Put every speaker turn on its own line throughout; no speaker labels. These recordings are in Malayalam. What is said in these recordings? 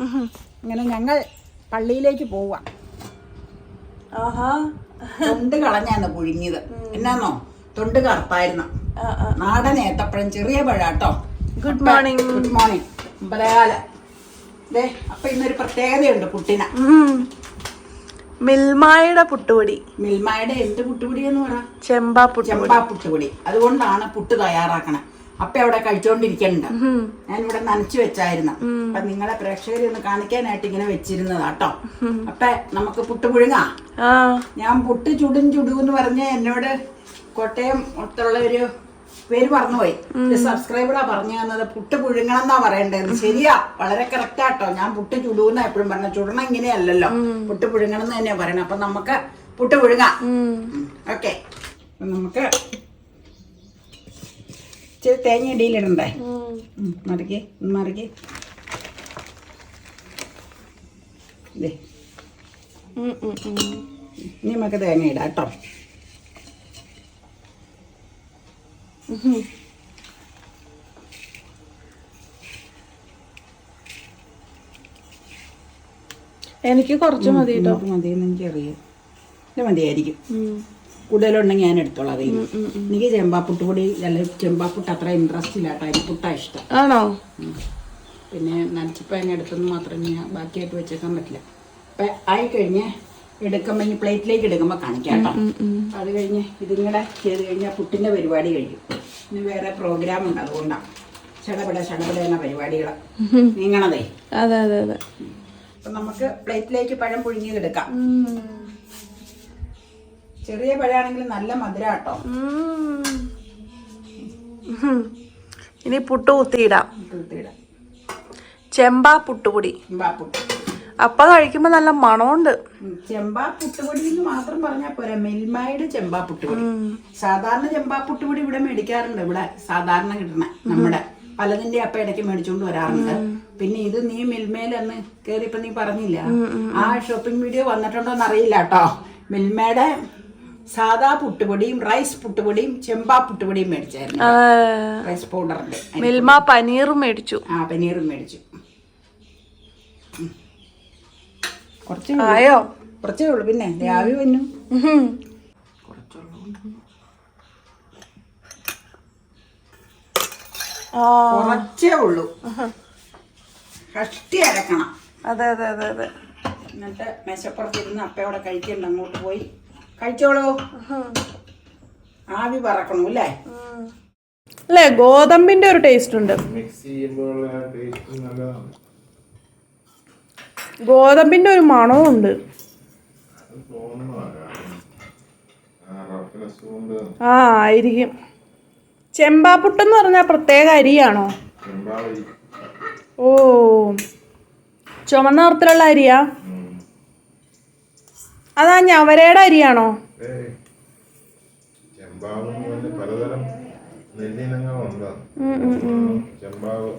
അങ്ങനെ ഞങ്ങൾ പള്ളിയിലേക്ക് പോവാ. തൊണ്ട് കളഞ്ഞാന്ന് പുഴുങ്ങിയത്. എന്നാന്നോ? തൊണ്ട് കറുത്തായിരുന്നു. നാടൻ ഏത്തപ്പഴം ചെറിയ പഴാട്ടോ.
ഗുഡ് മോർണിംഗ്
ഗുഡ് മോർണിംഗ് അമ്പലകാല. ദേ അപ്പൊ ഇന്നൊരു പ്രത്യേകതയുണ്ട് പുട്ടിന.
മിൽമായുടെ പുട്ടുപൊടി.
മിൽമായുടെ എന്ത് പുട്ടുപൊടി എന്ന് പറ?
ചെമ്പാ പുട്ടുപൊടി.
ചെമ്പാ പുട്ടുപൊടി. അതുകൊണ്ടാണ് പുട്ട് തയ്യാറാക്കണേ. അപ്പൊ അവിടെ കഴിച്ചോണ്ടിരിക്കണ്ട. ഞാൻ ഇവിടെ നനച്ചു വെച്ചായിരുന്നു. അപ്പൊ നിങ്ങളെ പ്രേക്ഷകരെ ഒന്ന് കാണിക്കാനായിട്ട് ഇങ്ങനെ വെച്ചിരുന്നതാട്ടോ അപ്പൊ നമുക്ക് പുട്ട് പുഴുങ്ങാ? ഞാൻ പുട്ട് ചുടും ചുടു എന്ന് പറഞ്ഞ് എന്നോട് കോട്ടയം അടുത്തുള്ള ഒരു പേര് പറഞ്ഞുപോയി. ഒരു സബ്സ്ക്രൈബറാ പറഞ്ഞു തന്നത് പുട്ട് പുഴുങ്ങണം എന്നാ പറയണ്ടത് ശരിയാ വളരെ കറക്റ്റ് ആട്ടോ ഞാൻ പുട്ട് ചുടൂന്നാ എപ്പോഴും പറഞ്ഞ. ചുടണം ഇങ്ങനെയല്ലല്ലോ. പുട്ട് പുഴുങ്ങണം എന്ന് തന്നെയാ പറയണത് അപ്പൊ നമുക്ക് പുട്ട് പുഴുങ്ങാം. ഓക്കെ. നമുക്ക് ഇച്ചിരി തേങ്ങ ഇടിയിലിടണ്ടേ? മറിക്ക് മറിക്ക്.
ഉം.
ഇനി നമുക്ക് തേങ്ങ ഇടാം കേട്ടോ.
എനിക്ക് കുറച്ച് മതി കേട്ടോ
മതി എനിക്കറിയാം. മതിയായിരിക്കും. കൂടുതലുണ്ടെങ്കിൽ ഞാൻ എടുത്തോളാം അതെ എനിക്ക് ചെമ്പാപ്പുട്ട് പൊടി അല്ല ചെമ്പാപ്പുട്ട് അത്ര ഇൻട്രസ്റ്റ് ഇല്ല കേട്ടോ. അരിപ്പുട്ടാ ഇഷ്ടം.
ആണോ?
പിന്നെ നനച്ചിപ്പഴങ്ങ എടുത്തെന്ന് മാത്രം ഞാൻ ബാക്കിയായിട്ട് വെച്ചേക്കാൻ പറ്റില്ല. അപ്പം ആയി കഴിഞ്ഞ് എടുക്കുമ്പോൾ ഇനി പ്ലേറ്റിലേക്ക് എടുക്കുമ്പോൾ കാണിക്കാം കേട്ടോ. അത് കഴിഞ്ഞ് ഇതും കൂടെ ചെയ്ത് കഴിഞ്ഞാൽ പുട്ടിന്റെ പരിപാടി കഴിയും. ഇനി വേറെ പ്രോഗ്രാം ഉണ്ട് അതുകൊണ്ടാണ് ചടപട ചടപട എന്ന പരിപാടികൾ നീങ്ങണതേ.
അതെ അതെ അതെ.
അപ്പം നമുക്ക് പ്ലേറ്റിലേക്ക് പഴം പുഴുങ്ങിയതെടുക്കാം ചെറിയ പഴമാണെങ്കിൽ നല്ല മധുര കേട്ടോ.
ഇനി പുട്ട് കുത്തിയിടാം. ചെമ്പാ പുട്ടുപൊടി.
ചെമ്പാപ്പുട്ട്
അപ്പൊ കഴിക്കുമ്പോ നല്ല മണമുണ്ട്.
ചെമ്പാ പുട്ടുപൊടി എന്ന് മാത്രം പറഞ്ഞാൽ പോരാ. മെൽമായുടെ ചെമ്പാ പുട്ടുപൊടി. സാധാരണ ചെമ്പാ പുട്ടുപൊടി ഇവിടെ മേടിക്കാറുണ്ട്. ഇവിടെ സാധാരണ കിട്ടണ നമ്മുടെ പലതിന്റെ അപ്പ ഇടയ്ക്ക് മേടിച്ചുകൊണ്ട് വരാറുണ്ട്. പിന്നെ ഇത് നീ മിൽമേലെന്ന് അന്ന് കയറിയപ്പോ നീ പറഞ്ഞില്ല. ആ ഷോപ്പിംഗ് വീഡിയോ വന്നിട്ടുണ്ടോ എന്ന് അറിയില്ല കേട്ടോ മിൽമയുടെ സാധാ പുട്ടുപൊടിയും റൈസ് പുട്ടുപൊടിയും ചെമ്പാ പുട്ടുപൊടിയും മേടിച്ചായിരുന്നു. റൈസ് പൗഡറിന്റെ
മിൽമ പനീറും മേടിച്ചു.
ആ പനീറും മേടിച്ചു. കുറച്ചേ.
ആയോ?
കുറച്ചേ ഉള്ളൂ പിന്നെ. രാവി വന്നു. കുറച്ചേ ഉള്ളൂ. കഷ്ടി അരക്കണം.
അതെ അതെ അതെ അതെ.
എന്നിട്ട് മെച്ചപ്പുറത്തിരുന്ന് അപ്പയോടെ കഴിക്കണ്ട. അങ്ങോട്ട് പോയി. കഴിച്ചോളൂ. ആവി പറക്കണു അല്ലേ?
അല്ലേ ഗോതമ്പിന്റെ ഒരു ടേസ്റ്റ് ഉണ്ട്. ഗോതമ്പിന്റെ ഒരു മണവും ഉണ്ട്.
തോന്നുന്നു ആ ആയിരിക്കും ചെമ്പാപ്പുട്ട്
ആ ആയിരിക്കും. ചെമ്പാപ്പുട്ടെന്ന് പറഞ്ഞാൽ പ്രത്യേക അരിയാണോ? ഓ. ചുമന്ന നിറത്തിലുള്ള അരിയാ? അതാ ഞവരയുടെ അരിയാണോ?
പലതരം നെല്ലിനങ്ങളുണ്ട് ചെമ്പാവ്.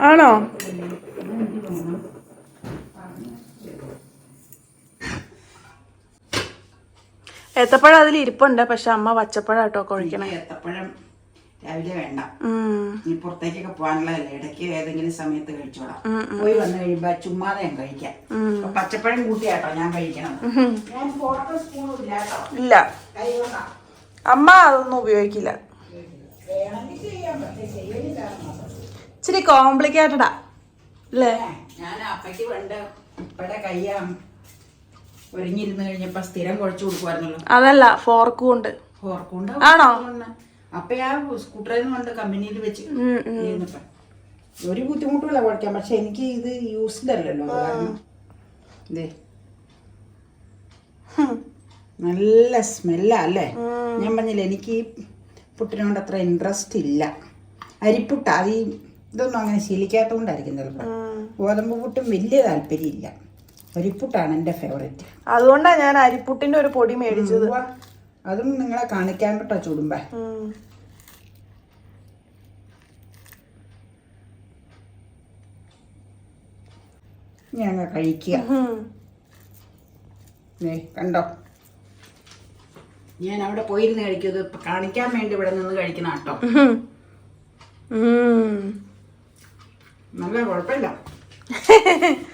ആണോ? ഏത്തപ്പഴം അതിൽ ഇരിപ്പുണ്ട് പക്ഷെ അമ്മ പച്ചപ്പഴം കേട്ടോ കൊഴിക്കണേ.
ഏത്തപ്പഴം രാവിലെ വേണ്ട.
നീ
ഇനി പുറത്തേക്കൊക്കെ പോകാനുള്ളതല്ലേ? ഇടയ്ക്ക് ഏതെങ്കിലും സമയത്ത് കഴിച്ചോളാം. പോയി വന്നു കഴിയുമ്പോ ചുമ്മാതെ ഞാൻ കഴിക്കാം. പച്ചപ്പഴം കൂട്ടിയാട്ടോ ഞാൻ കഴിക്കണം. ഞാൻ ഫോട്ടോ സ്പൂണും ഇല്ല
അമ്മ അതൊന്നും ഉപയോഗിക്കില്ല. ഇച്ചിരി കോംപ്ലിക്കേറ്റഡാ അല്ലേ?
ഞാൻ അപ്പയ്ക്ക് പണ്ട് ഇപ്പടെ കയ്യാം ഒരുങ്ങിരുന്ന് കഴിഞ്ഞപ്പോ സ്ഥിരം കുഴച്ചു കൊടുക്കുമായിരുന്നല്ലോ
അതല്ല ഫോർക്ക് കൊണ്ട്
ഓർക്കുണ്ട്
ആണോ?
അപ്പൊ ആ സ്കൂട്ടറിൽ കൊണ്ട് കമ്പനിയിൽ വെച്ച് ഒരു ബുദ്ധിമുട്ടുമില്ല കുഴക്കാൻ പക്ഷെ എനിക്ക് ഇത് യൂസ്ഡ് അല്ലല്ലോ കാരണം ഇതേ നല്ല സ്മെല്ലാ അല്ലേ? ഞാൻ പറഞ്ഞില്ല എനിക്ക് ഈ പുട്ടിനോട് അത്ര ഇൻട്രസ്റ്റ് ഇല്ല. അരിപ്പുട്ട അത് ഈ ഇതൊന്നും അങ്ങനെ ശീലിക്കാത്തതുകൊണ്ടായിരിക്കും ചിലപ്പോൾ ഗോതമ്പ് പുട്ടും വലിയ താല്പര്യമില്ല. അരിപ്പുട്ടാണ് എന്റെ ഫേവറേറ്റ്
അതുകൊണ്ടാണ് ഞാൻ അരിപ്പുട്ടിന്റെ ഒരു പൊടി മേടിച്ചത്.
അതും നിങ്ങളെ കാണിക്കാൻ കേട്ടോ ചൂടുമ്പേ.
ഞങ്ങ
ഞങ്ങൾ കഴിക്കുക. കണ്ടോ? ഞാൻ അവിടെ പോയിരുന്ന് കഴിക്കും. ഇത് കാണിക്കാൻ വേണ്ടി ഇവിടെ നിന്ന് കഴിക്കുന്ന കേട്ടോ. നല്ല കുഴപ്പമില്ല.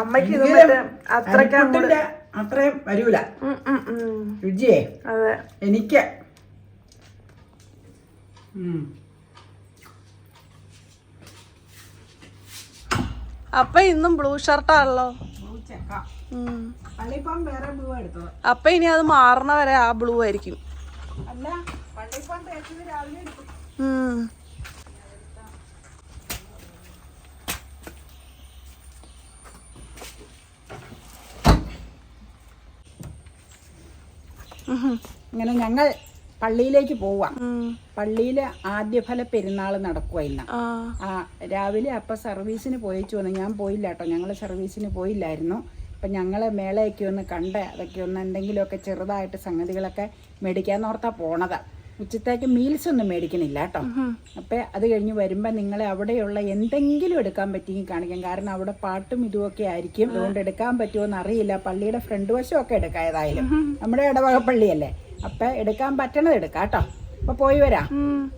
അമ്മയ്ക്ക്
അരിപ്പൊട്ടിന്റെ അത്രയും വരൂല. രുചിയേ
അതെ.
എനിക്ക്.
അപ്പൊ ഇന്നും ബ്ലൂ ഷർട്ടാണല്ലോ. അപ്പൊ ഇനി അത് മാറണ വരെ ആ ബ്ലൂ ആയിരിക്കും.
അല്ല പള്ളിപ്പം രാവിലെ ഇങ്ങനെ ഞങ്ങൾ പള്ളിയിലേക്ക് പോവാം.
പള്ളിയിലെ
പള്ളിയിൽ ആദ്യഫല പെരുന്നാൾ നടക്കുക ഇന്ന്.
ആ.
ആ രാവിലെ അപ്പൊ സർവീസിന് പോയിച്ചു വന്നു ഞാൻ പോയില്ല കേട്ടോ ഞങ്ങൾ സർവീസിന് പോയില്ലായിരുന്നു. അപ്പം ഞങ്ങൾ മേളയൊക്കെ ഒന്ന് കണ്ട് അതൊക്കെ ഒന്ന് എന്തെങ്കിലുമൊക്കെ ചെറുതായിട്ട് സംഗതികളൊക്കെ മേടിക്കാന്നോർത്താ പോണത്. ഉച്ചത്തേക്ക് മീൽസ് ഒന്നും മേടിക്കണില്ല കേട്ടോ അപ്പം അത് കഴിഞ്ഞ് വരുമ്പോൾ നിങ്ങളെ അവിടെയുള്ള എന്തെങ്കിലും എടുക്കാൻ പറ്റിയെങ്കിൽ കാണിക്കാം. കാരണം അവിടെ പാട്ടും ഇതുമൊക്കെ ആയിരിക്കും. അതുകൊണ്ട് എടുക്കാൻ പറ്റുമോ എന്ന് അറിയില്ല. പള്ളിയുടെ ഫ്രണ്ട് ഒക്കെ എടുക്കാം ഏതായാലും നമ്മുടെ ഇടവക പള്ളിയല്ലേ? അപ്പം എടുക്കാൻ പറ്റണത് എടുക്കാം കേട്ടോ അപ്പോൾ പോയി വരാം.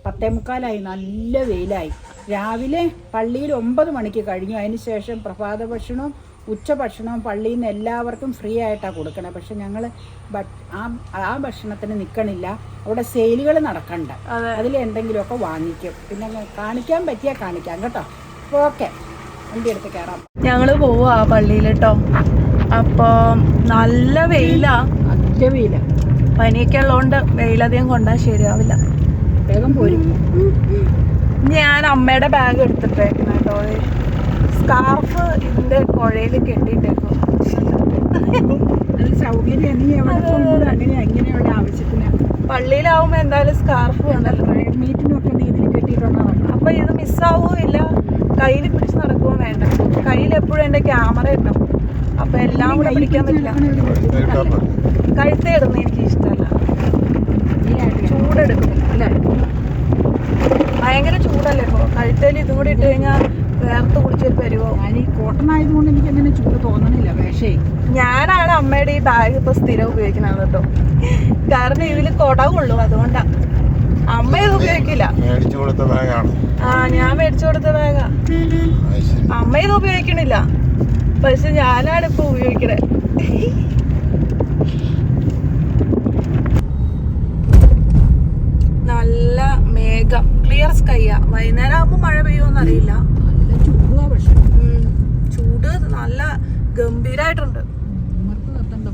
പത്തേ മുക്കാലായി. നല്ല വെയിലായി. രാവിലെ പള്ളിയിൽ ഒമ്പത് മണിക്ക് കഴിഞ്ഞു. അതിന് ശേഷം പ്രഭാത ഭക്ഷണവും ഉച്ചഭക്ഷണവും പള്ളിയിൽ നിന്ന് എല്ലാവർക്കും ഫ്രീ ആയിട്ടാണ് കൊടുക്കണേ. പക്ഷെ ഞങ്ങൾ ആ ആ ഭക്ഷണത്തിന് നിൽക്കണില്ല അവിടെ സെയിലുകൾ നടക്കണ്ട. അതിൽ എന്തെങ്കിലുമൊക്കെ വാങ്ങിക്കും. പിന്നെ കാണിക്കാൻ പറ്റിയാൽ കാണിക്കാം കേട്ടോ. അപ്പോൾ ഓക്കെ. വണ്ടി എടുത്ത് കയറാം
ഞങ്ങൾ പോവാ ആ പള്ളിയിൽ കേട്ടോ അപ്പോൾ നല്ല വെയിലാ.
നല്ല വെയില.
പനിയൊക്കെ ഉള്ളതുകൊണ്ട് വെയിലധികം കൊണ്ടാൽ ശരിയാവില്ല.
വേഗം പോരും.
ഞാൻ അമ്മയുടെ ബാഗ് എടുത്തിട്ടേക്കണം കേട്ടോ സ്കാർഫ് ഇതിന്റെ കുഴയിൽ കെട്ടിയിട്ടേക്കും.
അത് സൗകര്യം നീ എവിടെ അങ്ങനെ അങ്ങനെയുള്ള ആവശ്യത്തിന്?
പള്ളിയിലാവുമ്പോ എന്തായാലും സ്കാർഫ് വേണല്ലോ
മീറ്റിനൊക്കെ നീ ഇതിന് കെട്ടിയിട്ടുണ്ടോ?
അപ്പൊ ഇത് മിസ്സാവുകയില്ല കയ്യിൽ പിടിച്ച് നടക്കുകയും വേണ്ട. കയ്യിൽ എപ്പോഴും എന്റെ ക്യാമറ ഉണ്ടാവും അപ്പൊ എല്ലാം കൂടെ പിടിക്കാൻ പറ്റില്ല. കഴുത്തേ ഇടുന്ന എനിക്ക് ഇഷ്ടമല്ല. ചൂടെടുക്കും അല്ലേ? ഭയങ്കര കഴുത്തേൽ ഇതും കൂടി ഇട്ട് കഴിഞ്ഞാൽ വേർത്ത് കുടിച്ചൊരു പരുവോ?
ഞാൻ ഈ കോട്ടൺ ആയതുകൊണ്ട് എനിക്ക് അങ്ങനെ ചൂട് തോന്നണില്ല. പക്ഷേ
ഞാനാണ് അമ്മയുടെ ഈ ബാഗ് ഇപ്പൊ സ്ഥിരം ഉപയോഗിക്കുന്നത് കേട്ടോ. കാരണം ഇതിൽ കൊടവുള്ളൂ അതുകൊണ്ടാ. അമ്മ ഇത് ഉപയോഗിക്കില്ല.
മേടിച്ചു കൊടുത്ത ബാഗാണ്
ആ ഞാൻ മേടിച്ചു കൊടുത്ത ബാഗാ അമ്മ ഇത് ഉപയോഗിക്കണില്ല. പക്ഷെ ഞാനാണ് ഇപ്പൊ ഉപയോഗിക്കണേ നല്ല മേഘം ക്ലിയർ സ്കൈയാ വൈകുന്നേരം ആകുമ്പോൾ മഴ പെയ്യുമെന്ന് അറിയില്ല.
നല്ല ചൂടുവാ പക്ഷെ
ഉം. ചൂട് നല്ല ഗംഭീരായിട്ടുണ്ട് പള്ളി നിർത്തണ്ട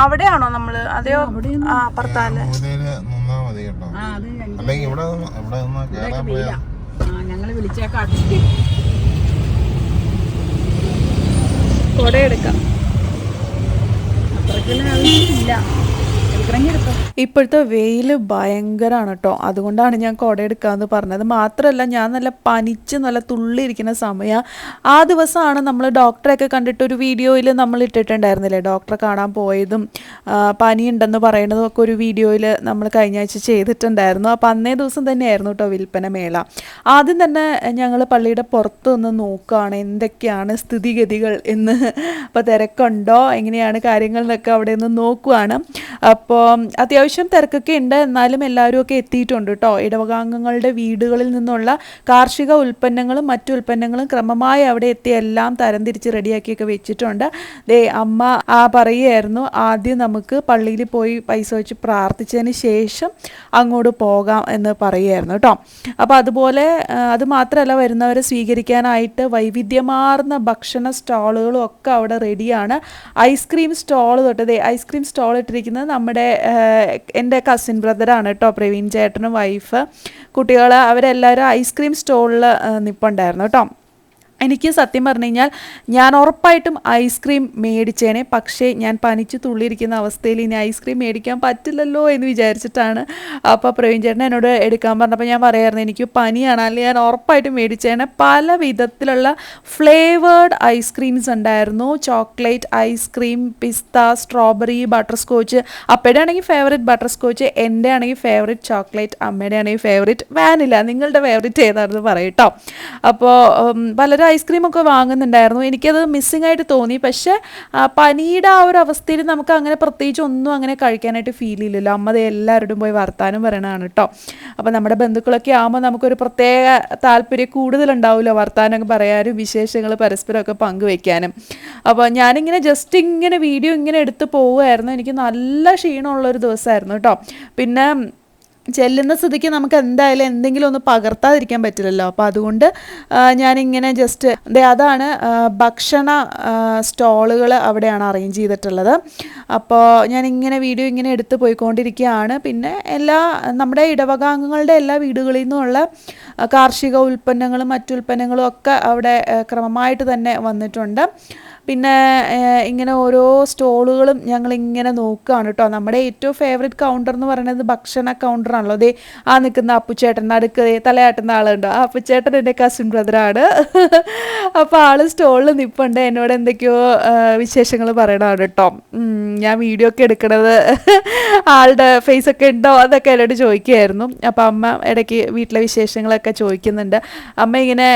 അവിടെയാണോ നമ്മൾ? അതെയോ? ആ അപ്പുറത്താൽ
മൂലയിൽ നിന്നാ കേട്ടോ
ആ അത് ഞങ്ങ-
അല്ലെങ്കിൽ ഇവിടെ നിന്ന്- ഇവിടെ നിന്ന് കയറാൻ പോയാ
ആ ഞങ്ങൾ വിളിച്ചേക്കാം
കൊട എടുക്കാം
അത്രയ്ക്കുള്ള ഇല്ല എടുക്കണമെങ്കിൽ
ഇപ്പോഴത്തെ വെയിൽ ഭയങ്കരമാണ് കേട്ടോ അതുകൊണ്ടാണ് ഞാൻ കുട എടുക്കാമെന്ന് പറഞ്ഞത്. മാത്രമല്ല ഞാൻ നല്ല പനിച്ച് നല്ല തുള്ളിയിരിക്കുന്ന സമയം. ആ ദിവസമാണ് നമ്മൾ ഡോക്ടറെയൊക്കെ കണ്ടിട്ട് ഒരു വീഡിയോയിൽ നമ്മൾ ഇട്ടിട്ടുണ്ടായിരുന്നില്ലേ ഡോക്ടറെ കാണാൻ പോയതും പനി പനിയുണ്ടെന്ന് പറയുന്നതും ഒക്കെ ഒരു വീഡിയോയിൽ നമ്മൾ കഴിഞ്ഞ ആഴ്ച ചെയ്തിട്ടുണ്ടായിരുന്നു. അപ്പോൾ അന്നേ ദിവസം തന്നെയായിരുന്നു കേട്ടോ വിൽപ്പന മേള. ആദ്യം തന്നെ ഞങ്ങൾ പള്ളിയുടെ പുറത്ത് നിന്ന് നോക്കുകയാണ് എന്തൊക്കെയാണ് സ്ഥിതിഗതികൾ എന്ന്. അപ്പോൾ തിരക്കുണ്ടോ? എങ്ങനെയാണ് കാര്യങ്ങൾ എന്നൊക്കെ അവിടെ നിന്ന് നോക്കുവാണ്. അപ്പോൾ അത്യാവശ്യം തിരക്കൊക്കെ ഉണ്ട്. എന്നാലും എല്ലാവരും ഒക്കെ എത്തിയിട്ടുണ്ട് കേട്ടോ ഇടവകാംഗങ്ങളുടെ വീടുകളിൽ നിന്നുള്ള കാർഷിക ഉൽപ്പന്നങ്ങളും മറ്റു ഉൽപ്പന്നങ്ങളും ക്രമമായി അവിടെ എത്തി എല്ലാം തരംതിരിച്ച് റെഡിയാക്കിയൊക്കെ വെച്ചിട്ടുണ്ട്. ദേ അമ്മ ആ പറയുമായിരുന്നു ആദ്യം നമുക്ക് പള്ളിയിൽ പോയി പൈസ വെച്ച് പ്രാർത്ഥിച്ചതിന് ശേഷം അങ്ങോട്ട് പോകാം എന്ന് പറയുമായിരുന്നു കേട്ടോ അപ്പോൾ അതുപോലെ അത് മാത്രമല്ല വരുന്നവരെ സ്വീകരിക്കാനായിട്ട് വൈവിധ്യമാർന്ന ഭക്ഷണ സ്റ്റാളുകളും ഒക്കെ അവിടെ റെഡിയാണ്. ഐസ്ക്രീം സ്റ്റോൾ തൊട്ടതേ ഐസ്ക്രീം സ്റ്റോൾ ഇട്ടിരിക്കുന്നത് നമ്മുടെ എന്റെ കസിൻ ബ്രദറാണ് കേട്ടോ പ്രവീൺ ചേട്ടനും വൈഫ് കുട്ടികൾ അവരെല്ലാവരും ഐസ്ക്രീം സ്റ്റോളിൽ നിൽപ്പുണ്ടായിരുന്നു കേട്ടോ എനിക്ക് സത്യം പറഞ്ഞു കഴിഞ്ഞാൽ ഞാൻ ഉറപ്പായിട്ടും ഐസ്ക്രീം മേടിച്ചേനെ. പക്ഷേ ഞാൻ പനിച്ച് തുള്ളിയിരിക്കുന്ന അവസ്ഥയിൽ ഇനി ഐസ്ക്രീം മേടിക്കാൻ പറ്റില്ലല്ലോ എന്ന് വിചാരിച്ചിട്ടാണ് അപ്പോൾ പ്രവീൺ ചേട്ടൻ എന്നോട് എടുക്കാൻ പറഞ്ഞപ്പോൾ ഞാൻ പറയായിരുന്നു എനിക്ക് പനിയാണ്. അല്ലെങ്കിൽ ഞാൻ ഉറപ്പായിട്ടും മേടിച്ചേനെ. പല വിധത്തിലുള്ള ഫ്ലേവേർഡ് ഐസ്ക്രീംസ് ഉണ്ടായിരുന്നു. Chocolate ice cream pista strawberry butterscotch അപ്പയുടെ ആണെങ്കിൽ ഫേവറേറ്റ് ബട്ടർ സ്കോച്ച് എന്റെ ആണെങ്കിൽ ഫേവറേറ്റ് ചോക്ലേറ്റ് അമ്മയുടെ ആണെങ്കിൽ ഫേവറേറ്റ് വാനില നിങ്ങളുടെ ഫേവറേറ്റ് ഏതാണെന്ന് പറയട്ടോ അപ്പോൾ പലരും ഐസ്ക്രീം ഒക്കെ വാങ്ങുന്നുണ്ടായിരുന്നു. എനിക്കത് മിസ്സിംഗ് ആയിട്ട് തോന്നി. പക്ഷേ പനിയുടെ ആ ഒരു അവസ്ഥയിൽ നമുക്ക് അങ്ങനെ പ്രത്യേകിച്ച് ഒന്നും അങ്ങനെ കഴിക്കാനായിട്ട് ഫീൽ ചെയ്യില്ലല്ലോ. അമ്മ എല്ലാവരോടും പോയി വർത്താനം പറയണതാണ് കേട്ടോ അപ്പോൾ നമ്മുടെ ബന്ധുക്കളൊക്കെ ആകുമ്പോൾ നമുക്കൊരു പ്രത്യേക താല്പര്യം കൂടുതലുണ്ടാവുമല്ലോ വർത്താനമൊക്കെ പറയാനും വിശേഷങ്ങൾ പരസ്പരമൊക്കെ പങ്കുവെക്കാനും. അപ്പോൾ ഞാനിങ്ങനെ ജസ്റ്റ് ഇങ്ങനെ വീഡിയോ ഇങ്ങനെ എടുത്ത് പോവുമായിരുന്നു എനിക്ക് നല്ല ക്ഷീണമുള്ളൊരു ദിവസമായിരുന്നു കേട്ടോ പിന്നെ ചെല്ലുന്ന സ്ഥിതിക്ക് നമുക്ക് എന്തായാലും എന്തെങ്കിലും ഒന്ന് പകർത്താതിരിക്കാൻ പറ്റില്ലല്ലോ. അപ്പോൾ അതുകൊണ്ട് ഞാനിങ്ങനെ ജസ്റ്റ് അതാണ് ഭക്ഷണ സ്റ്റോളുകൾ അവിടെയാണ് അറേഞ്ച് ചെയ്തിട്ടുള്ളത്. അപ്പോൾ ഞാനിങ്ങനെ വീഡിയോ ഇങ്ങനെ എടുത്ത് പോയിക്കൊണ്ടിരിക്കുകയാണ്. പിന്നെ എല്ലാ നമ്മുടെ ഇടവകാംഗങ്ങളുടെ എല്ലാ വീടുകളിൽ നിന്നുമുള്ള കാർഷിക ഉൽപ്പന്നങ്ങളും മറ്റു ഉൽപ്പന്നങ്ങളും ഒക്കെ അവിടെ ക്രമമായിട്ട് തന്നെ വന്നിട്ടുണ്ട്. പിന്നെ ഇങ്ങനെ ഓരോ സ്റ്റോളുകളും ഞങ്ങൾ ഇങ്ങനെ നോക്കുകയാണ് കേട്ടോ. നമ്മുടെ ഏറ്റവും ഫേവറേറ്റ് കൗണ്ടർ എന്ന് പറയുന്നത് ഭക്ഷണ കൗണ്ടറാണല്ലോ അതേ ആ നിൽക്കുന്ന അപ്പുച്ചേട്ടൻ നടുക്ക് ദേ തലയാട്ടുന്ന ആളുണ്ട്. ആ അപ്പുച്ചേട്ടൻ എന്റെ കസിൻ ബ്രദറാണ് അപ്പോൾ ആൾ സ്റ്റോളിൽ നിൽപ്പുണ്ട് എന്നോട് എന്തൊക്കെയോ വിശേഷങ്ങൾ പറയണതാണ് കേട്ടോ. ഞാൻ വീഡിയോ ഒക്കെ എടുക്കണത് ആളുടെ ഫേസ് ഒക്കെ ഉണ്ടോ അതൊക്കെ എന്നോട് ചോദിക്കുമായിരുന്നു അപ്പോൾ അമ്മ ഇടയ്ക്ക് വീട്ടിലെ വിശേഷങ്ങളൊക്കെ ചോദിക്കുന്നുണ്ട്. അമ്മ ഇങ്ങനെ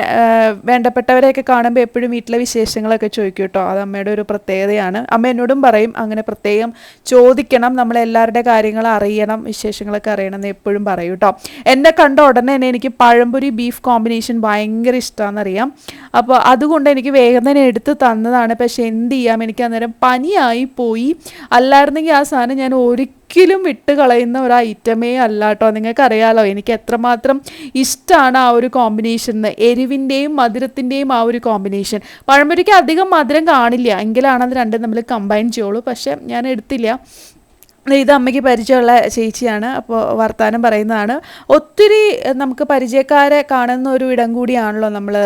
വേണ്ടപ്പെട്ടവരെയൊക്കെ കാണുമ്പോൾ എപ്പോഴും വീട്ടിലെ വിശേഷങ്ങളൊക്കെ ചോദിക്കും കേട്ടോ. അത് അമ്മയുടെ ഒരു പ്രത്യേകതയാണ്. അമ്മ എന്നോടും പറയും അങ്ങനെ പ്രത്യേകം ചോദിക്കണം നമ്മളെല്ലാവരുടെ കാര്യങ്ങൾ അറിയണം വിശേഷങ്ങളൊക്കെ അറിയണം എന്ന് എപ്പോഴും പറയും കേട്ടോ എന്നെ കണ്ട ഉടനെ തന്നെ എനിക്ക് പഴംപൊരി ബീഫ് കോമ്പിനേഷൻ ഭയങ്കര ഇഷ്ടമാണെന്നറിയാം അപ്പോൾ അതുകൊണ്ട് എനിക്ക് വേഗം തന്നെ എടുത്ത് തന്നതാണ്. പക്ഷേ എന്ത് ചെയ്യാം? എനിക്ക് അന്നേരം പനിയായി പോയി. അല്ലായിരുന്നെങ്കിൽ ആ സാധനം ഞാൻ ഒരിക്കലും വിട്ട് കളയുന്ന ഒരു ഐറ്റമേ അല്ല കേട്ടോ നിങ്ങൾക്കറിയാലോ എനിക്ക് എത്രമാത്രം ഇഷ്ടമാണ് ആ ഒരു കോമ്പിനേഷൻ എരിവിന്റെയും മധുരത്തിന്റെയും ആ ഒരു കോമ്പിനേഷൻ പഴംപൊരിക്ക് അധികം മധുരം കാണില്ല. എങ്കിലാണ് അത് രണ്ടും നമ്മൾ കമ്പൈൻ ചെയ്യുള്ളൂ. പക്ഷേ ഞാൻ എടുത്തില്ല. ഇത് അമ്മയ്ക്ക് പരിചയമുള്ള ചേച്ചിയാണ് അപ്പോൾ വർത്തമാനം പറയുന്നതാണ്. ഒത്തിരി നമുക്ക് പരിചയക്കാരെ കാണുന്ന ഒരു ഇടം കൂടിയാണല്ലോ നമ്മൾ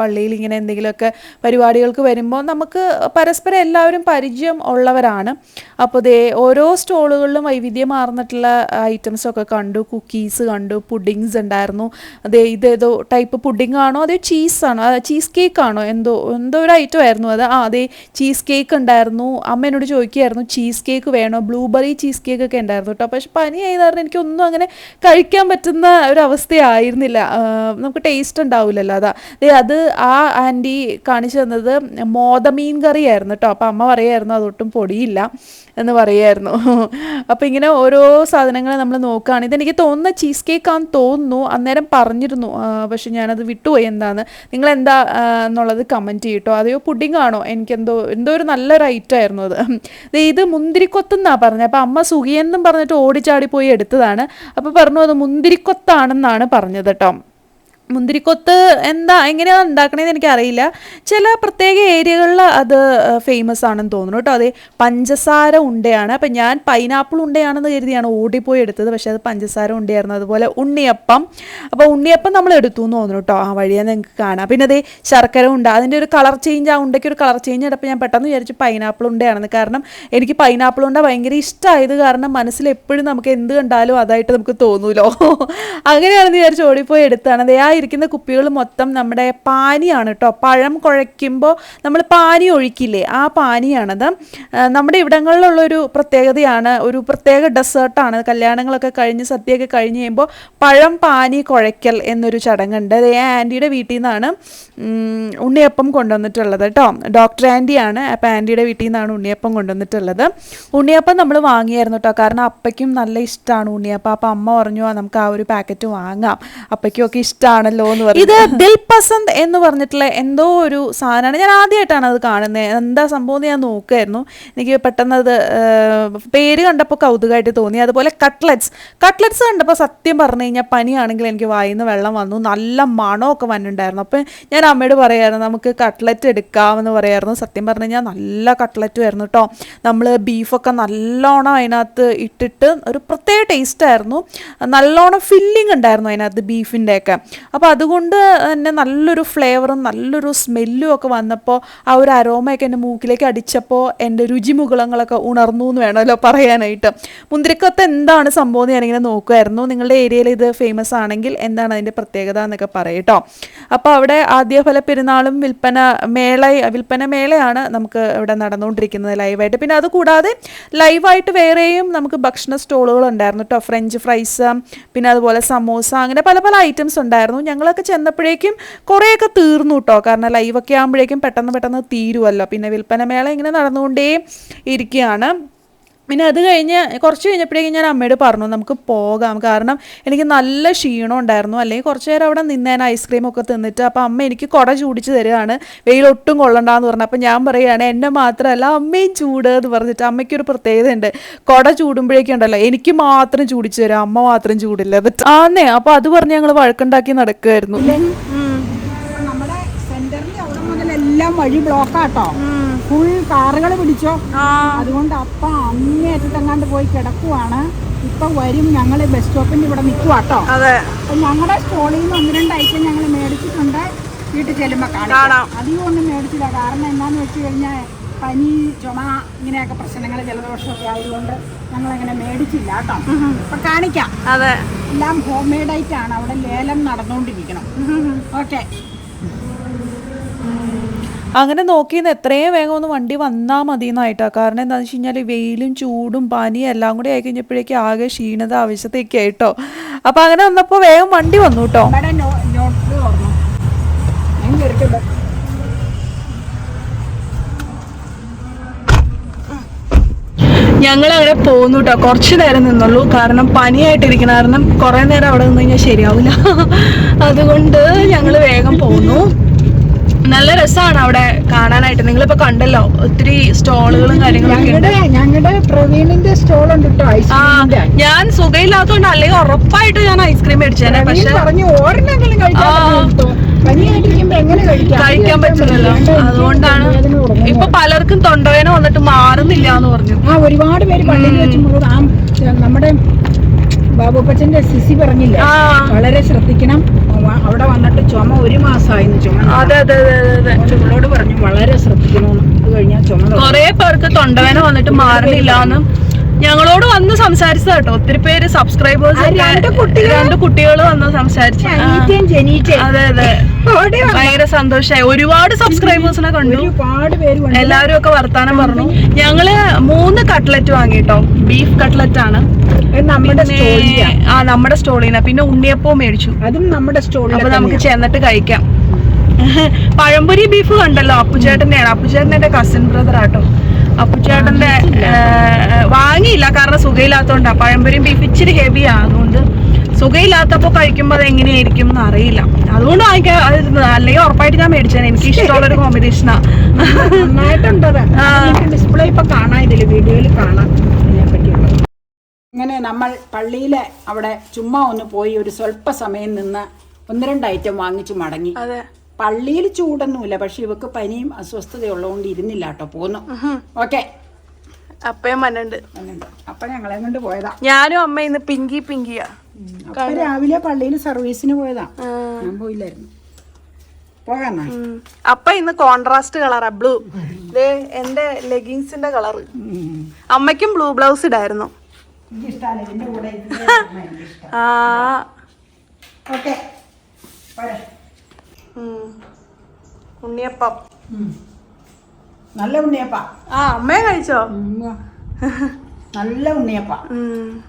പള്ളിയിൽ ഇങ്ങനെ എന്തെങ്കിലുമൊക്കെ പരിപാടികൾക്ക് വരുമ്പോൾ നമുക്ക് പരസ്പരം എല്ലാവരും പരിചയം ഉള്ളവരാണ്. അപ്പോൾ ദേ ഓരോ സ്റ്റോളുകളിലും വൈവിധ്യമാർന്നിട്ടുള്ള ഐറ്റംസൊക്കെ കണ്ടു കുക്കീസ് കണ്ടു പുഡിങ്സ് ഉണ്ടായിരുന്നു. അതേ ഇതേതോ ടൈപ്പ് പുഡിംഗ് ആണോ അതേ ചീസാണോ ചീസ് കേക്ക് ആണോ? എന്തോ എന്തോ ഒരു ഐറ്റം ആയിരുന്നു അത്. ആ അതേ ചീസ് കേക്ക് ഉണ്ടായിരുന്നു. അമ്മ എന്നോട് ചോദിക്കുകയായിരുന്നു ചീസ് കേക്ക് വേണോ? ബ്ലൂബെറി ചീസ് കേക്ക് ഒക്കെ ഉണ്ടായിരുന്നു കേട്ടോ പക്ഷെ പനി ആയത് കാരണം എനിക്കൊന്നും അങ്ങനെ കഴിക്കാൻ പറ്റുന്ന ഒരു നമുക്ക് ടേസ്റ്റ് ഉണ്ടാവില്ലല്ലോ അതാ. അത് ആ ആന്റി കാണിച്ചു തന്നത് മോദമീൻ കറി ആയിരുന്നു കേട്ടോ അപ്പം അമ്മ പറയായിരുന്നു അതൊട്ടും പൊടിയില്ല എന്ന് പറയായിരുന്നു. അപ്പോൾ ഇങ്ങനെ ഓരോ സാധനങ്ങൾ നമ്മൾ നോക്കുകയാണ്. ഇതെനിക്ക് തോന്നുന്ന ചീസ് കേക്ക് ആണെന്ന് തോന്നുന്നു. അന്നേരം പറഞ്ഞിരുന്നു. പക്ഷെ ഞാനത് വിട്ടുപോയി. എന്താണ്? നിങ്ങൾ എന്താ എന്നുള്ളത് കമന്റ് ചെയ്യട്ടോ. അതെയോ പുഡിംഗ് ആണോ? എനിക്കെന്തോ എന്തോ ഒരു നല്ലൊരു ഐറ്റം ആയിരുന്നു അത്. ഇത് മുന്തിരിക്കൊത്തെന്നാണ് പറഞ്ഞത് അപ്പോൾ അമ്മ സുഖിയെന്നും പറഞ്ഞിട്ട് ഓടിച്ചാടി പോയി എടുത്തതാണ്. അപ്പോൾ പറഞ്ഞു അത് മുന്തിരിക്കൊത്താണെന്നാണ് പറഞ്ഞത് കേട്ടോ മുന്തിരിക്കൊത്ത് എന്താ എങ്ങനെയാണ് ഉണ്ടാക്കണേന്ന് എനിക്കറിയില്ല. ചില പ്രത്യേക ഏരിയകളിൽ അത് ഫേമസ് ആണെന്ന് തോന്നുന്നു കേട്ടോ. അതെ പഞ്ചസാര ഉണ്ടയാണ്. അപ്പം ഞാൻ പൈനാപ്പിൾ ഉണ്ടയാണെന്ന് കരുതിയാണ് ഓടിപ്പോയി എടുത്തത്. പക്ഷേ അത് പഞ്ചസാര ഉണ്ടയായിരുന്നു. അതുപോലെ ഉണ്ണിയപ്പം. അപ്പോൾ ഉണ്ണിയപ്പം നമ്മൾ എടുത്തു എന്ന് തോന്നുന്നു കേട്ടോ ആ വഴിയാണ് നിങ്ങൾക്ക് കാണാം. പിന്നെ അതേ ശർക്കര ഉണ്ട്. അതിന്റെ ഒരു കളർ ചേഞ്ച് ആ ഉണ്ടയ്ക്ക് ഒരു കളർ ചേഞ്ച് ആയിട്ടപ്പോൾ ഞാൻ പെട്ടെന്ന് വിചാരിച്ചു പൈനാപ്പിൾ ഉണ്ടയാണെന്ന്. കാരണം എനിക്ക് പൈനാപ്പിൾ ഉണ്ട ഭയങ്കര ഇഷ്ടമായത് കാരണം മനസ്സിൽ എപ്പോഴും നമുക്ക് എന്ത് കണ്ടാലും അതായിട്ട് നമുക്ക് തോന്നൂലോ. അങ്ങനെയാണെന്ന് വിചാരിച്ച് ഓടിപ്പോയി എടുത്താണ് അതേ ആ ഇരിക്കുന്ന കുപ്പികൾ മൊത്തം നമ്മുടെ പാനിയാണ് കേട്ടോ പഴം കുഴയ്ക്കുമ്പോൾ നമ്മൾ പാനി ഒഴിക്കില്ലേ? ആ പാനിയാണത്. നമ്മുടെ ഇവിടങ്ങളിലുള്ളൊരു പ്രത്യേകതയാണ് ഒരു പ്രത്യേക ഡെസേർട്ടാണ്. കല്യാണങ്ങളൊക്കെ കഴിഞ്ഞ് സദ്യയൊക്കെ കഴിഞ്ഞ് കഴിയുമ്പോൾ പഴം പാനി കുഴയ്ക്കൽ എന്നൊരു ചടങ്ങുണ്ട്. അത് ഏ ആന്റിയുടെ വീട്ടിൽ നിന്നാണ് ഉണ്ണിയപ്പം കൊണ്ടുവന്നിട്ടുള്ളത് കേട്ടോ ഡോക്ടർ ആന്റിയാണ് അപ്പോൾ ആന്റിയുടെ വീട്ടിൽ നിന്നാണ് ഉണ്ണിയപ്പം കൊണ്ടുവന്നിട്ടുള്ളത്. ഉണ്ണിയപ്പം നമ്മൾ വാങ്ങിയായിരുന്നു കേട്ടോ കാരണം അപ്പയ്ക്കും നല്ല ഇഷ്ടമാണ് ഉണ്ണിയപ്പം. അപ്പം അമ്മ പറഞ്ഞു "ആ, നമുക്ക് ആ ഒരു പാക്കറ്റ് വാങ്ങാം. അപ്പയ്ക്കും ഒക്കെ ഇഷ്ടമാണല്ലോ എന്ന് പറഞ്ഞു. ഇത് ദിൽ പസന്ത് എന്ന് പറഞ്ഞിട്ടുള്ള എന്തോ ഒരു സാധനമാണ്. ഞാൻ ആദ്യമായിട്ടാണ് അത് കാണുന്നത് എന്താ സംഭവം ഞാൻ നോക്കുമായിരുന്നു എനിക്ക് പെട്ടെന്ന് അത് പേര് കണ്ടപ്പോൾ കൗതുകമായിട്ട് തോന്നി. അതുപോലെ കട്ട്ലറ്റ്സ് കട്ട്ലറ്റ്സ് കണ്ടപ്പോൾ സത്യം പറഞ്ഞു കഴിഞ്ഞാൽ പനിയാണെങ്കിൽ എനിക്ക് വായിന്ന് വെള്ളം വന്നു. നല്ല മണമൊക്കെ വന്നിട്ടുണ്ടായിരുന്നു. അപ്പം ഞാൻ അമ്മയോട് പറയായിരുന്നു നമുക്ക് കട്ട്ലറ്റ് എടുക്കാമെന്ന് പറയായിരുന്നു. സത്യം പറഞ്ഞു കഴിഞ്ഞാൽ നല്ല കട്ട്ലറ്റ് ആയിരുന്നു കേട്ടോ നമ്മൾ ബീഫൊക്കെ നല്ലോണം അതിനകത്ത് ഇട്ടിട്ട് ഒരു പ്രത്യേക ടേസ്റ്റ് ആയിരുന്നു. നല്ലോണം ഫില്ലിംഗ് ഉണ്ടായിരുന്നു അതിനകത്ത് ബീഫിന്റെ ഒക്കെ അപ്പോൾ അതുകൊണ്ട് തന്നെ നല്ലൊരു ഫ്ലേവറും നല്ലൊരു സ്മെല്ലും ഒക്കെ വന്നപ്പോൾ ആ ഒരു അരോമയൊക്കെ എന്റെ മൂക്കിലേക്ക് അടിച്ചപ്പോൾ എന്റെ രുചിമുകുളങ്ങളൊക്കെ ഉണർന്നു എന്ന് വേണമല്ലോ പറയാനായിട്ട്. മുന്തിരിക്കത്ത് എന്താണ് സംഭവം എന്ന് ഞാനിങ്ങനെ നോക്കുമായിരുന്നു നിങ്ങളുടെ ഏരിയയിൽ ഇത് ഫേമസ് ആണെങ്കിൽ എന്താണ് അതിന്റെ പ്രത്യേകത എന്നൊക്കെ പറയട്ടോ. അപ്പോൾ അവിടെ ആദ്യഫല പെരുന്നാളും വിൽപ്പന മേള വിൽപ്പന മേളയാണ് നമുക്ക് ഇവിടെ നടന്നുകൊണ്ടിരിക്കുന്നത് ലൈവായിട്ട് പിന്നെ അതുകൂടാതെ ലൈവായിട്ട് വേറെയും നമുക്ക് ഭക്ഷണ സ്റ്റോളുകൾ ഉണ്ടായിരുന്നു കേട്ടോ ഫ്രഞ്ച് ഫ്രൈസ് പിന്നെ അതുപോലെ സമോസ അങ്ങനെ പല പല ഐറ്റംസ് ഉണ്ടായിരുന്നു. ഞങ്ങളൊക്കെ ചെന്നപ്പോഴേക്കും കുറേയൊക്കെ തീർന്നു കേട്ടോ കാരണം ലൈവൊക്കെ ആകുമ്പോഴേക്കും പെട്ടെന്ന് പെട്ടെന്ന് തീരുമല്ലോ പിന്നെ വിൽപ്പന മേള ഇങ്ങനെ നടന്നുകൊണ്ടേ ഇരിക്കുകയാണ്. പിന്നെ അത് കഴിഞ്ഞ് കുറച്ച് കഴിഞ്ഞപ്പോഴേക്കും ഞാൻ അമ്മയോട് പറഞ്ഞു നമുക്ക് പോകാം. കാരണം എനിക്ക് നല്ല ക്ഷീണം ഉണ്ടായിരുന്നു. അല്ലെങ്കിൽ കുറച്ച് നേരം അവിടെ നിന്നേനെ ഐസ്ക്രീം ഒക്കെ തിന്നിട്ട് അപ്പോൾ അമ്മ എനിക്ക് കുട ചൂടിച്ച് തരികയാണ് വെയിലൊട്ടും കൊള്ളണ്ടാന്ന് പറഞ്ഞു. അപ്പോൾ ഞാൻ പറയുകയാണ് എന്നെ മാത്രമല്ല അമ്മയും ചൂട് എന്ന് പറഞ്ഞിട്ട് അമ്മയ്ക്കൊരു പ്രത്യേകത ഉണ്ട് കുട ചൂടുമ്പോഴേക്കും ഉണ്ടല്ലോ എനിക്ക് മാത്രം ചൂടിച്ച് തരാം. അമ്മ മാത്രം ചൂടില്ല എന്നിട്ട് ആന്നേ അപ്പോൾ അത് പറഞ്ഞ് ഞങ്ങൾ വഴക്കുണ്ടാക്കി നടക്കുമായിരുന്നു
നമ്മുടെ സെന്ററിൽ അവിടെ മുതലെല്ലാം വഴി ബ്ലോക്കാട്ടോ ഫുൾ കാറുകൾ പിടിച്ചോ? അതുകൊണ്ട് അപ്പ അങ്ങേറ്റത്തെങ്ങാണ്ട് പോയി കിടക്കുവാണ്. ഇപ്പൊ വരും ഞങ്ങൾ ബസ് സ്റ്റോപ്പിന്റെ ഇവിടെ നിൽക്കുവാട്ടോ അപ്പൊ ഞങ്ങളുടെ സ്റ്റോളിൽ നിന്ന് ഒന്ന് രണ്ട് ഐറ്റം ഞങ്ങൾ മേടിച്ചിട്ടുണ്ട്. വീട്ടിൽ ചെല്ലുമ്പോൾ കാണാം. അധികം ഒന്നും മേടിച്ചില്ല. കാരണം എന്താന്ന് വെച്ച് കഴിഞ്ഞാൽ പനി ചുമ ഇങ്ങനെയൊക്കെ പ്രശ്നങ്ങൾ ജലദോഷമൊക്കെ ആയതുകൊണ്ട് ഞങ്ങൾ അങ്ങനെ മേടിച്ചില്ല കേട്ടോ അപ്പൊ കാണിക്കാം.
അതെ.
എല്ലാം ഹോം മെയ്ഡ് ആയിട്ടാണ്. അവിടെ ലേലം നടന്നുകൊണ്ടിരിക്കണം ഓക്കെ.
അങ്ങനെ നോക്കിയെന്ന് എത്രയും വേഗം ഒന്ന് വണ്ടി വന്നാൽ മതി എന്നായിട്ടാ കാരണം എന്താണെന്ന് വെച്ച് കഴിഞ്ഞാൽ വെയിലും ചൂടും പനിയും എല്ലാം കൂടി ആയി കഴിഞ്ഞപ്പോഴേക്കും ആകെ ക്ഷീണത ആവശ്യത്തേക്ക് ആയിട്ടോ. അപ്പം അങ്ങനെ വന്നപ്പോൾ വേഗം വണ്ടി വന്നു കേട്ടോ. ഞങ്ങൾ അവിടെ പോകുന്നു കേട്ടോ. കുറച്ച് നേരം നിന്നുള്ളൂ. കാരണം പനിയായിട്ടിരിക്കണ കാരണം കുറേ നേരം അവിടെ നിന്ന് കഴിഞ്ഞാൽ ശരിയാവില്ല. അതുകൊണ്ട് ഞങ്ങൾ വേഗം പോകുന്നു നല്ല രസമാണ് അവിടെ കാണാനായിട്ട്. നിങ്ങളിപ്പോ കണ്ടല്ലോ ഒത്തിരി സ്റ്റോളുകളും കാര്യങ്ങളും ഉണ്ട്.
ഞങ്ങളുടെ ഞങ്ങളുടെ പ്രവീണിന്റെ സ്റ്റോൾ ഉണ്ട് കേട്ടോ
ആ
ഐസ്ക്രീമിന്റെ
ഞാൻ സുഖയില്ലാത്തോണ്ട് അല്ലെങ്കിൽ ഉറപ്പായിട്ട് ഞാൻ ഐസ്ക്രീം മേടിച്ചേനെ. പക്ഷെ
പറഞ്ഞു കഴിക്കാൻ പറ്റുന്നല്ലോ
അതുകൊണ്ടാണ് ഇപ്പൊ പലർക്കും തൊണ്ടവേന വന്നിട്ട് മാറുന്നില്ല എന്ന് പറഞ്ഞു.
ആ ഒരുപാട് പേര് പള്ളിയിൽ വെച്ച് നമ്മുടെ ബാബുപ്പച്ചന്റെ സിസി പറഞ്ഞില്ല? വളരെ ശ്രദ്ധിക്കണം. അവ- അവിടെ വന്നിട്ട് ചുമ ഒരു മാസമായി ചുമ
അതെ അതെ അതെ അതെ അതെ.
പറഞ്ഞു വളരെ ശ്രദ്ധിക്കണമെന്ന് അത് കഴിഞ്ഞാൽ ചുമ
കുറെ പേർക്ക് തൊണ്ടവേന വന്നിട്ട് മാറുന്നില്ല എന്ന് ഞങ്ങളോട് വന്ന് സംസാരിച്ചത് കേട്ടോ. ഒത്തിരി പേര് സബ്സ്ക്രൈബേഴ്സ്
രണ്ട്
കുട്ടികൾ വന്ന് സംസാരിച്ചു. അതെ അതെ. ഭയങ്കര സന്തോഷമായി ഒരുപാട് സബ്സ്ക്രൈബേഴ്സിനെ കണ്ടു.
ഒരുപാട് പേര് വന്നു.
എല്ലാരും ഒക്കെ വർത്താനം പറഞ്ഞു. ഞങ്ങൾ മൂന്ന് കട്ട്ലറ്റ് വാങ്ങിട്ടോ. ബീഫ് കട്ട്ലറ്റ് ആണ്. ആ നമ്മുടെ സ്റ്റോളിന പിന്നെ ഉണ്ണിയപ്പവും മേടിച്ചു.
അതും നമ്മുടെ സ്റ്റോളിൽ
അപ്പൊ നമുക്ക് ചെന്നിട്ട് കഴിക്കാം. പഴംപൊരി ബീഫ് കണ്ടല്ലോ. അപ്പുചേട്ടന്റെയാണ്. അപ്പുചേട്ടൻ എന്റെ കസിൻ ബ്രദർ ആട്ടോ അപ്പുചേട്ടന്റെ ഏ, വാങ്ങിയില്ല. കാരണം സുഖയില്ലാത്തതുകൊണ്ട് പഴംപൊരിയും ബീഫ് ഇച്ചിരി ഹെവി ആയതുകൊണ്ട് സുഖയില്ലാത്തപ്പോ കഴിക്കുമ്പോൾ അത് എങ്ങനെയായിരിക്കും എന്ന് അറിയില്ല. അതുകൊണ്ട് വാങ്ങിക്കാൻ അല്ലെങ്കിൽ ഉറപ്പായിട്ട് ഞാൻ മേടിച്ചാണ് എനിക്ക് ഇഷ്ടമുള്ള ഒരു കോമ്പിനേഷനാ.
ഡിസ്പ്ലേ ഇപ്പൊ കാണാം ഇതിൽ. വീഡിയോയിൽ കാണാം. ഇങ്ങനെ നമ്മൾ പള്ളിയിലെ അവിടെ ചുമ്മാ ഒന്ന് പോയി ഒരു സ്വല്പ സമയം നിന്ന് ഒന്ന് രണ്ട് ഐറ്റം വാങ്ങിച്ചു മടങ്ങി.
അതെ.
പള്ളിയിൽ ചൂടൊന്നുമില്ല പക്ഷെ ഇവക്ക് പനിയും അസ്വസ്ഥതയുള്ളതുകൊണ്ട് ഇരുന്നില്ല കേട്ടോ പോന്നു. ഓക്കെ.
അപ്പയും മനുണ്ട്
അപ്പൊ ഞങ്ങളെ കൊണ്ട് പോയതാ.
ഞാനും അമ്മ ഇന്ന് പിങ്കി പിങ്കിയാ.
അപ്പൊ രാവിലെ പള്ളിയിൽ സർവീസിന് പോയതാ. ഞാൻ പോയില്ലായിരുന്നു. പോകാന്നാ
അപ്പ ഇന്ന് കോൺട്രാസ്റ്റ് കളറാ ബ്ലൂ. ദേ എന്റെ ലെഗിങ്സിന്റെ കളറ്. അമ്മയ്ക്കും ബ്ലൂ ബ്ലൗസ് ഇടായിരുന്നു. ആ.
ഓക്കെ.
ഉണ്ണിയപ്പം.
നല്ല ഉണ്ണിയപ്പ.
ആ അമ്മയെ കഴിച്ചോ?
നല്ല ഉണ്ണിയപ്പ.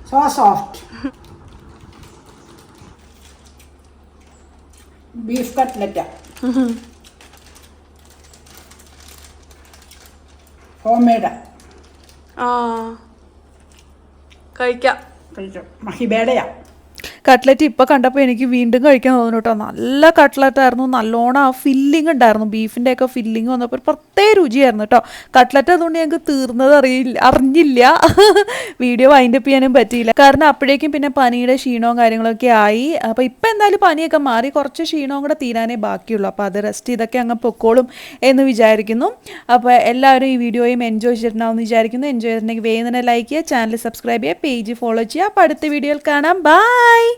So soft beef cutlet homemade
ആ. കഴിക്കാം.
കഴിച്ചു? മഹിബേടയാ.
കട്ട്ലറ്റ് ഇപ്പോൾ കണ്ടപ്പോൾ എനിക്ക് വീണ്ടും കഴിക്കാൻ തോന്നുന്നു കേട്ടോ നല്ല കട്ട്ലറ്റ് ആയിരുന്നു. നല്ലോണം ആ ഫില്ലിംഗ് ഉണ്ടായിരുന്നു. ബീഫിന്റെ ഒക്കെ ഫില്ലിംഗ് വന്നപ്പോൾ പ്രത്യേക രുചിയായിരുന്നു കേട്ടോ കട്ട്ലറ്റ് അതുകൊണ്ട് ഞങ്ങൾക്ക് തീർന്നത് അറിയില്ല അറിഞ്ഞില്ല. വീഡിയോ വൈൻഡപ്പ് ചെയ്യാനും പറ്റിയില്ല. കാരണം അപ്പോഴേക്കും പിന്നെ പനിയുടെ ക്ഷീണവും കാര്യങ്ങളൊക്കെ ആയി. അപ്പോൾ ഇപ്പം എന്തായാലും പനിയൊക്കെ മാറി. കുറച്ച് ക്ഷീണവും കൂടെ തീരാനേ ബാക്കിയുള്ളൂ. അപ്പോൾ അത് റെസ്റ്റ് ഇതൊക്കെ അങ്ങ് പൊക്കോളും എന്ന് വിചാരിക്കുന്നു. അപ്പോൾ എല്ലാവരും ഈ വീഡിയോയും എൻജോയ് ചെയ്തിട്ടുണ്ടാവും വിചാരിക്കുന്നു. എൻജോയ് ചെയ്തിട്ടുണ്ടെങ്കിൽ വേദന ലൈക്ക് ചെയ്യുക ചാനൽ സബ്സ്ക്രൈബ് ചെയ്യുക പേജ് ഫോളോ ചെയ്യുക. അപ്പോൾ അടുത്ത വീഡിയോയിൽ കാണാം. ബൈ